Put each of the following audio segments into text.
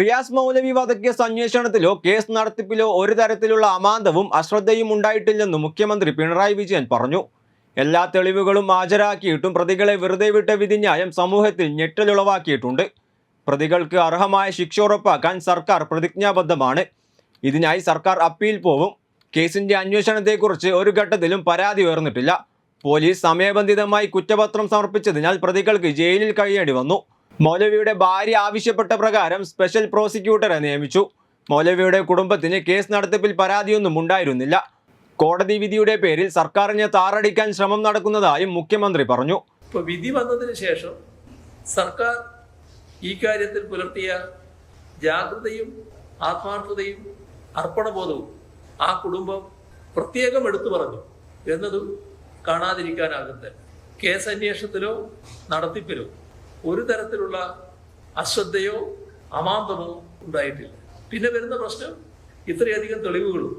റിയാസ് മൗലവി വധക്കേസ് അന്വേഷണത്തിലോ case നടത്തിപ്പിലോ ഒരു തരത്തിലുള്ള അമാന്തവും അശ്രദ്ധയും ഉണ്ടായിട്ടില്ലെന്ന് മുഖ്യമന്ത്രി പിണറായി വിജയൻ പറഞ്ഞു. എല്ലാ തെളിവുകളും ഹാജരാക്കിയിട്ടും പ്രതികളെ വെറുതെ വിട്ട വിധിന്യായം സമൂഹത്തിൽ ഞെട്ടലുളവാക്കിയിട്ടുണ്ട്. പ്രതികൾക്ക് അർഹമായ ശിക്ഷ ഉറപ്പാക്കാൻ സർക്കാർ പ്രതിജ്ഞാബദ്ധമാണ്. ഇതിനായി സർക്കാർ അപ്പീൽ പോവും. കേസിന്റെ അന്വേഷണത്തെക്കുറിച്ച് ഒരു ഘട്ടത്തിലും പരാതി ഉയർന്നിട്ടില്ല. പോലീസ് സമയബന്ധിതമായി കുറ്റപത്രം സമർപ്പിച്ചതിനാൽ പ്രതികൾക്ക് ജയിലിൽ കഴിയേണ്ടി വന്നു. മൗലവിയുടെ ഭാര്യ ആവശ്യപ്പെട്ട പ്രകാരം സ്പെഷ്യൽ പ്രോസിക്യൂട്ടറെ നിയമിച്ചു. മൗലവിയുടെ കുടുംബത്തിന് കേസ് നടത്തിപ്പിൽ പരാതിയൊന്നും ഉണ്ടായിരുന്നില്ല. കോടതി വിധിയുടെ പേരിൽ സർക്കാരിനെ താറടിക്കാൻ ശ്രമം നടക്കുന്നതായും മുഖ്യമന്ത്രി പറഞ്ഞു. ഇപ്പോൾ വിധി വന്നതിന് ശേഷം സർക്കാർ ഈ കാര്യത്തിൽ പുലർത്തിയ ജാഗ്രതയും ആത്മാർത്ഥതയും അർപ്പണബോധവും ആ കുടുംബം പ്രത്യേകം എടുത്തു പറഞ്ഞു എന്നതും കാണാതിരിക്കാനാകുന്നത് കേസ് അന്വേഷണത്തിലോ നടത്തിപ്പിലോ ഒരു തരത്തിലുള്ള അശ്രദ്ധയോ അമാന്തമോ ഉണ്ടായിട്ടില്ല. പിന്നെ വരുന്ന പ്രശ്നം ഇത്രയധികം തെളിവുകളും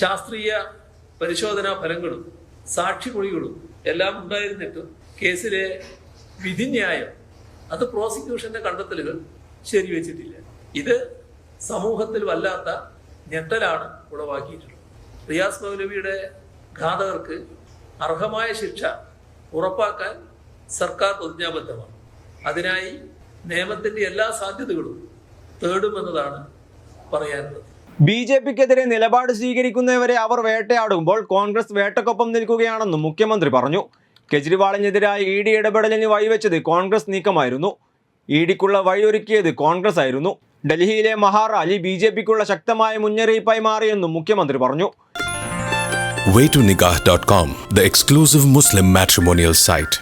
ശാസ്ത്രീയ പരിശോധനാ ഫലങ്ങളും സാക്ഷിമൊഴികളും എല്ലാം ഉണ്ടായിരുന്നിട്ടും കേസിലെ വിധിന്യായം അത് പ്രോസിക്യൂഷന്റെ കണ്ടെത്തലുകൾ ശരിവെച്ചിട്ടില്ല. ഇത് സമൂഹത്തിൽ വല്ലാത്ത ഞെട്ടലാണ് ഉളവാക്കിയിട്ടുള്ളത്. റിയാസ് മൗലവിയുടെ ഘാതകർക്ക് അർഹമായ ശിക്ഷ ഉറപ്പാക്കാൻ സർക്കാർ പ്രതിജ്ഞാബദ്ധമാണ്. അതിനായി നിയമത്തിന്റെ എല്ലാ സാധ്യതകളും തേടുമെന്നതാണ് പറയാനുള്ളത്. ബി ജെ പിക്കെതിരെ നിലപാട് സ്വീകരിക്കുന്നവരെ അവർ വേട്ടയാടുമ്പോൾ കോൺഗ്രസ് വേട്ടക്കൊപ്പം നിൽക്കുകയാണെന്നും മുഖ്യമന്ത്രി പറഞ്ഞു. കെജ്രിവാളിനെതിരായ ഇ ഡി ഇടപെടലിന് വഴിവെച്ചത് കോൺഗ്രസ് നീക്കമായിരുന്നു. ഇ ഡിക്കുള്ള വഴിയൊരുക്കിയത് കോൺഗ്രസ് ആയിരുന്നു. ഡൽഹിയിലെ മഹാറാലി ബി ജെ പിക്കുള്ള ശക്തമായ മുന്നറിയിപ്പായി മാറിയെന്നും മുഖ്യമന്ത്രി പറഞ്ഞു. Waytonikah.com, the exclusive Muslim matrimonial site.